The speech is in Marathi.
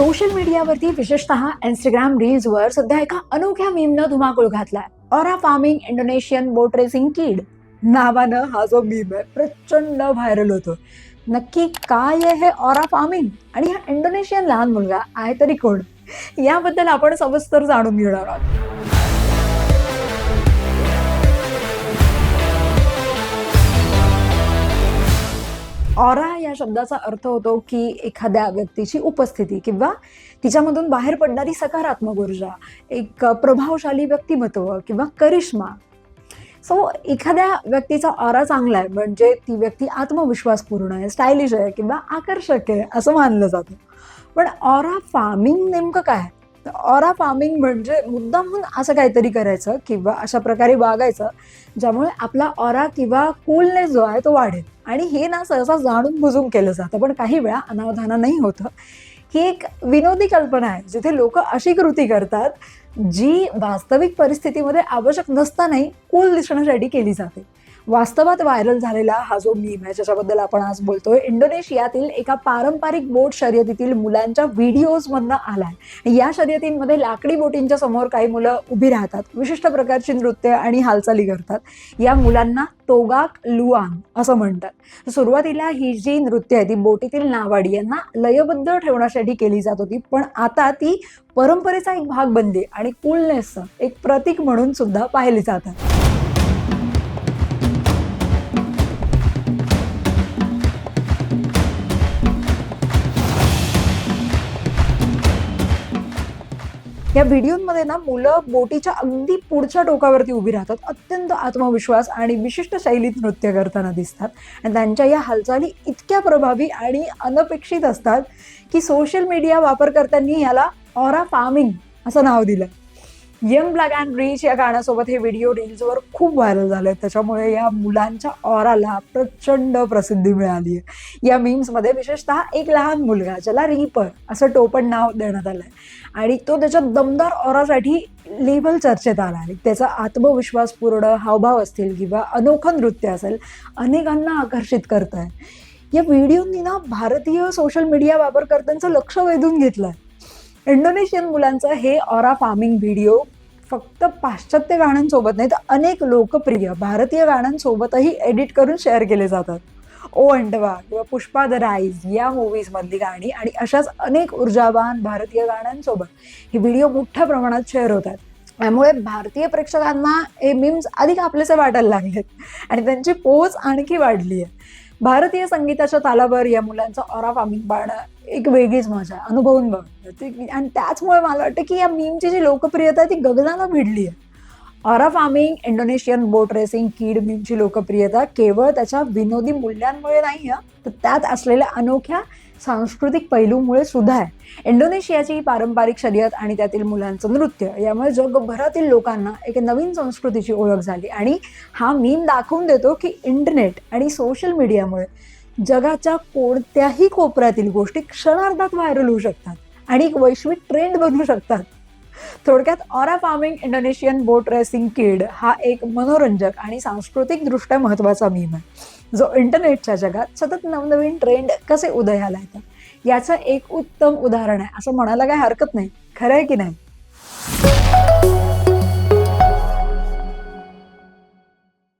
सोशल मीडियावरती विशेषतः इंस्टाग्राम रील्सवर सध्या एका अनोख्या मीमनं धुमाकूळ घातलाय. Aura farming Indonesian boat racing kid नावानं हा जो मीम आहे प्रचंड व्हायरल होतो. नक्की काय आहे हे ऑरा फार्मिंग आणि हा इंडोनेशियन लहान मुलगा आहे तरी कोण? याबद्दल आपण सविस्तर जाणून घेणार आहोत. ऑरा या शब्दाचा अर्थ होतो की एखाद्या व्यक्तीची उपस्थिती किंवा तिच्यामधून बाहेर पडणारी सकारात्मक ऊर्जा एक प्रभावशाली व्यक्तिमत्व किंवा करिश्मा. सो एखाद्या व्यक्तीचा ऑरा चांगला आहे म्हणजे ती व्यक्ती आत्मविश्वासपूर्ण आहे स्टायलिश आहे किंवा आकर्षक आहे असं मानलं जातं. पण ऑरा फार्मिंग नेमकं काय? ऑरा फार्मिंग म्हणजे मुद्दामहून असं काहीतरी करायचं किंवा अशा प्रकारे वागायचं ज्यामुळे आपला ऑरा किंवा कूलनेस जो आहे तो वाढेल. आणि हे ना सहसा जाणून बुजून केलं जातं पण काही वेळा अनावधानानही होतं. ही एक विनोदी कल्पना आहे जिथे लोक अशी कृती करतात जी वास्तविक परिस्थितीमध्ये आवश्यक नसतानाही कूल दिसण्यासाठी केली जाते. वास्तवात व्हायरल झालेला हा जो मीम आहे ज्याच्याबद्दल आपण आज बोलतोय इंडोनेशियातील एका पारंपरिक बोट शर्यतीतील मुलांच्या व्हिडिओजमधनं आलाय. या शर्यतींमध्ये लाकडी बोटींच्या समोर काही मुलं उभी राहतात विशिष्ट प्रकारची नृत्य आणि हालचाली करतात. या मुलांना तोगाक लुआंग असं म्हणतात. सुरुवातीला ही जी नृत्य आहे ती बोटीतील नावाडी यांना लयबद्ध ठेवण्यासाठी केली जात होती पण आता ती परंपरेचा एक भाग बनली आणि कुलनेसचं एक प्रतीक म्हणून सुद्धा पाहिली जातात. या व्हिडिओमध्ये ना मुलं बोटीच्या अगदी पुढच्या टोकावरती उभी राहतात अत्यंत आत्मविश्वास आणि विशिष्ट शैलीत नृत्य करताना दिसतात. आणि त्यांच्या या हालचाली इतक्या प्रभावी आणि अनपेक्षित असतात की सोशल मीडिया वापरकर्त्यांनी याला ऑरा फार्मिंग असं नाव दिलं. यंग ब्लॅक अँड रिच या गाण्यासोबत हे व्हिडिओ रील्सवर खूप व्हायरल झाले त्याच्यामुळे या मुलांच्या ऑराला प्रचंड प्रसिद्धी मिळाली आहे या मीम्समध्ये विशेषतः एक लहान मुलगा ज्याला रिपर असं टोपण नाव देण्यात आलं आहे आणि तो त्याच्या दमदार ऑरासाठी लेबल चर्चेत आला आणि त्याचा आत्मविश्वासपूर्ण हावभाव असतील किंवा अनोखं नृत्य असेल अनेकांना आकर्षित करत आहे या व्हिडिओनी ना भारतीय सोशल मीडिया वापरकर्त्यांचं लक्ष वेधून घेतलं आहे इंडोनेशियन मुलांचं हे ऑरा फार्मिंग व्हिडिओ फक्त पाश्चात्य गाण्यांसोबत नाही तर अनेक लोकप्रिय भारतीय गाण्यांसोबतही एडिट करून शेअर केले जातात. ओ अंडवा किंवा पुष्पा द राईज या मूवीजमधली गाणी आणि अशाच अनेक ऊर्जावान भारतीय गाण्यांसोबत हे व्हिडिओ मोठ्या प्रमाणात शेअर होतात. त्यामुळे भारतीय प्रेक्षकांना हे मीम्स अधिक आपलेसे वाटायला लागलेत आणि त्यांची पोच आणखी वाढली आहे. भारतीय संगीताच्या तालावर या मुलांचं ऑरा फार्मिंग पाहणं एक वेगळीच मजा. आहे अनुभवून बघ. आणि त्याचमुळे मला वाटतं की या मीमची जी लोकप्रियता ती गगनाला भिडली आहे. Aura farming Indonesian boat racing kid मीमची लोकप्रियता केवळ त्याच्या विनोदी मूल्यांमुळे नाही आहे तर त्यात असलेल्या अनोख्या सांस्कृतिक पैलूमुळे सुद्धा आहे. इंडोनेशियाची ही पारंपरिक शर्यत आणि त्यातील मुलांचं नृत्य यामुळे जगभरातील लोकांना एक नवीन संस्कृतीची ओळख झाली. आणि हा मीम दाखवून देतो की इंटरनेट आणि सोशल मीडियामुळे जगाच्या कोणत्याही कोपऱ्यातील गोष्टी क्षणार्धात व्हायरल होऊ शकतात. आणि एक वैश्विक ट्रेंड बनू शकतात. थोडक्यात aura farming Indonesian boat racing kid हा एक मनोरंजक आणि सांस्कृतिक दृष्ट्या महत्त्वाचा मीम आहे. जो इंटरनेटच्या जगात सतत नवनवीन ट्रेंड कसे उदयाला येतात? याचं एक उत्तम उदाहरण आहे. असं म्हणायला काही हरकत नाही. खरं आहे की नाही?